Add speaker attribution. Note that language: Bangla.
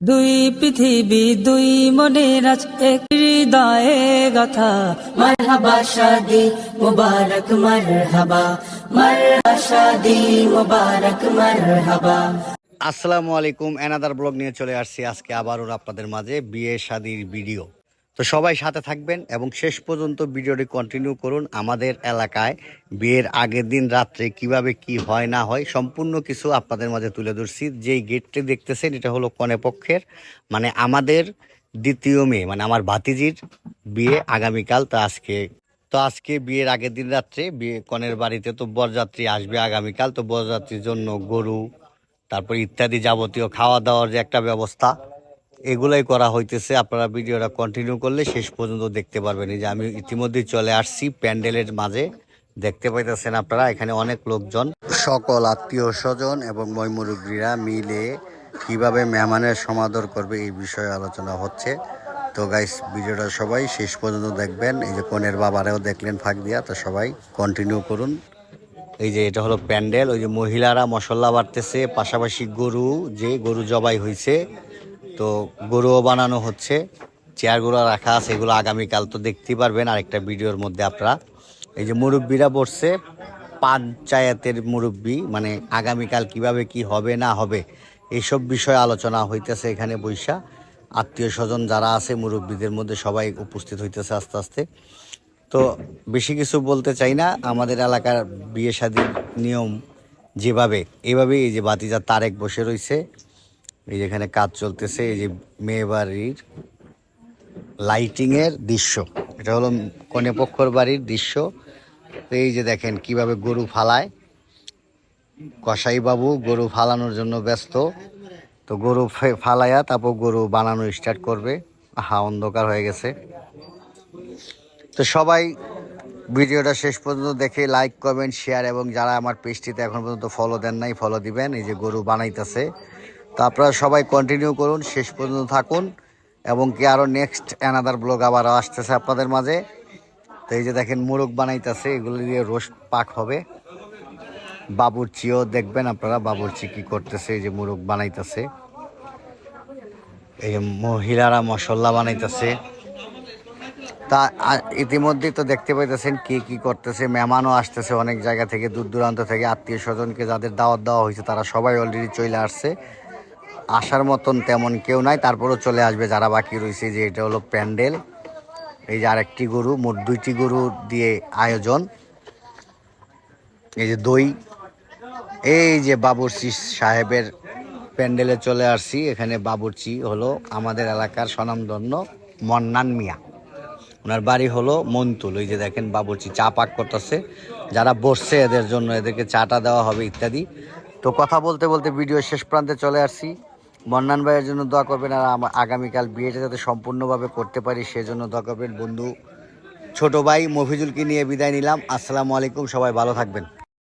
Speaker 1: দুই পৃথিবী, দুই মনে আজ এক হৃদয়ে গাথা। মারহাবা, শাদি মুবারক, মারহাবা। মারহাবা, শাদি মুবারক, মারহাবা।
Speaker 2: আসসালামু আলাইকুম এনাদার ব্লগ নিয়ে চলে আসছি। আজকে আবারও আপনাদের মাঝে বিয়ে শাদির ভিডিও তো সবাই সাথে থাকবেন এবং শেষ পর্যন্ত ভিডিওটি কন্টিনিউ করুন আমাদের এলাকায়। বিয়ের আগের দিন রাত্রে কীভাবে কি হয়, না হয়, সম্পূর্ণ কিছু আপনাদের মাঝে তুলে ধরছি। যেই গেটটি দেখতেছেন, এটা হলো কনে পক্ষের মানে আমাদের দ্বিতীয় মেয়ে মানে আমার ভাতিজির বিয়ে আগামীকাল, তো আজকে তো আজকে বিয়ের আগের দিন রাত্রে বিয়ে, কনের বাড়িতে তো বরযাত্রী আসবে আগামীকাল, তো বরযাত্রীর জন্য গরু, তারপর ইত্যাদি যাবতীয় খাওয়া দাওয়ার যে একটা ব্যবস্থা এগুলাই করা হইতেছে। আপনারা ভিডিওটা কন্টিনিউ করলে শেষ পর্যন্ত দেখতে পারবেন। যে আমি ইতিমধ্যেই চলে আসছি প্যান্ডেলের মাঝে। দেখতে পাইতেছেন আপনারা, এখানে অনেক লোকজন। সকল আত্মীয় স্বজন এবং ময়মুরুগ্রীরা মিলে কীভাবে মেহমানের সমাদর করবে এই বিষয়ে আলোচনা হচ্ছে। তো গাইস ভিডিওটা সবাই শেষ পর্যন্ত দেখবেন। এই যে কনের বাবারাও দেখলেন ফাঁক দিয়া, তো সবাই কন্টিনিউ করুন। এই যে এটা হলো প্যান্ডেল। ওই যে মহিলারা মশলা বাড়তেছে পাশাপাশি গরু, যে গরু জবাই হয়েছে তো গরুও বানানো হচ্ছে। চেয়ারগুলো রাখা আছে, এগুলো আগামীকাল তো দেখতেই পারবেন। আরেকটা ভিডিওর মধ্যে আপনারা। এই যে মুরব্বীরা বসছে পঞ্চায়েতের মুরব্বী মানে আগামীকাল কীভাবে কি হবে, না হবে এইসব বিষয়ে আলোচনা হইতেছে এখানে বৈশা। আত্মীয় স্বজন যারা আছে, মুরব্বীদের মধ্যে সবাই উপস্থিত হইতেছে আস্তে আস্তে। তো বেশি কিছু বলতে চাই না। আমাদের এলাকার বিয়ে শাদীর নিয়ম যেভাবে, এভাবেই এই যে বাতিজা তারেক বসে রয়েছে এই যেখানে কাজ চলতেছে, এই যে মেয়ে বাড়ির লাইটিংয়ের দৃশ্য। এটা হলো কনেপক্ষর বাড়ির দৃশ্য। এই যে দেখেন কীভাবে গরু ফালায়। কসাই বাবু গরু ফালানোর জন্য ব্যস্ত। তো গরু ফালাইয়া তারপর গরু বানানো স্টার্ট করবে। হা অন্ধকার হয়ে গেছে। তো সবাই ভিডিওটা শেষ পর্যন্ত দেখে লাইক কমেন্ট শেয়ার এবং যারা আমার পেজটিতে এখন পর্যন্ত ফলো দেন নাই ফলো দিবেন। এই যে গরু বানাইতেছে। তো আপনারা সবাই কন্টিনিউ করুন, শেষ পর্যন্ত থাকুন এবং কি আরও নেক্সট অ্যানাদার ব্লগ আবার আসতেছে আপনাদের মাঝে। তো এই যে দেখেন মোরগ বানাইতেছে, এগুলো দিয়ে রোস্ট পাক হবে। বাবুরচিও দেখবেন আপনারা বাবুরচি কি করতেছে, এই যে মোরগ বানাইতেছে। এই মহিলারা মশলা বানাইতেছে। তা ইতিমধ্যেই তো দেখতে পাইতেছেন কি কি করতেছে, মেহমানও আসতেছে অনেক জায়গা থেকে, দূর দূরান্ত থেকে, আত্মীয় স্বজনকে যাদের দাওয়াত দেওয়া হয়েছে, তারা সবাই অলরেডি চলে আসছে। আসার মতন তেমন কেউ নাই। তারপরেও চলে আসবে যারা বাকি রয়েছে, যে এটা হলো প্যান্ডেল। এই যে আরেকটি গরু, মোট দুইটি গরু দিয়ে আয়োজন। এই যে দই। এই যে বাবুরচি সাহেবের প্যান্ডেলে চলে আসছি। এখানে বাবুরচি হলো আমাদের এলাকার স্বনামধন্য মন্নান মিয়া। ওনার বাড়ি হলো মন্তুল। ওই যে দেখেন বাবুর্চি চা পাক করতেছে। যারা বসছে এদের জন্য এদেরকে চাটা দেওয়া হবে ইত্যাদি। তো কথা বলতে বলতে ভিডিও শেষ প্রান্তে চলে আসছি। মন্নান ভাইয়ের জন্য দোয়া করবেন আর আমার আগামীকাল বিয়েটা যাতে সম্পূর্ণভাবে করতে পারি, সেজন্য দোয়া করবেন। বন্ধু, ছোট ভাই মফিজুলকে নিয়ে বিদায় নিলাম। আসসালামু আলাইকুম, সবাই ভালো থাকবেন।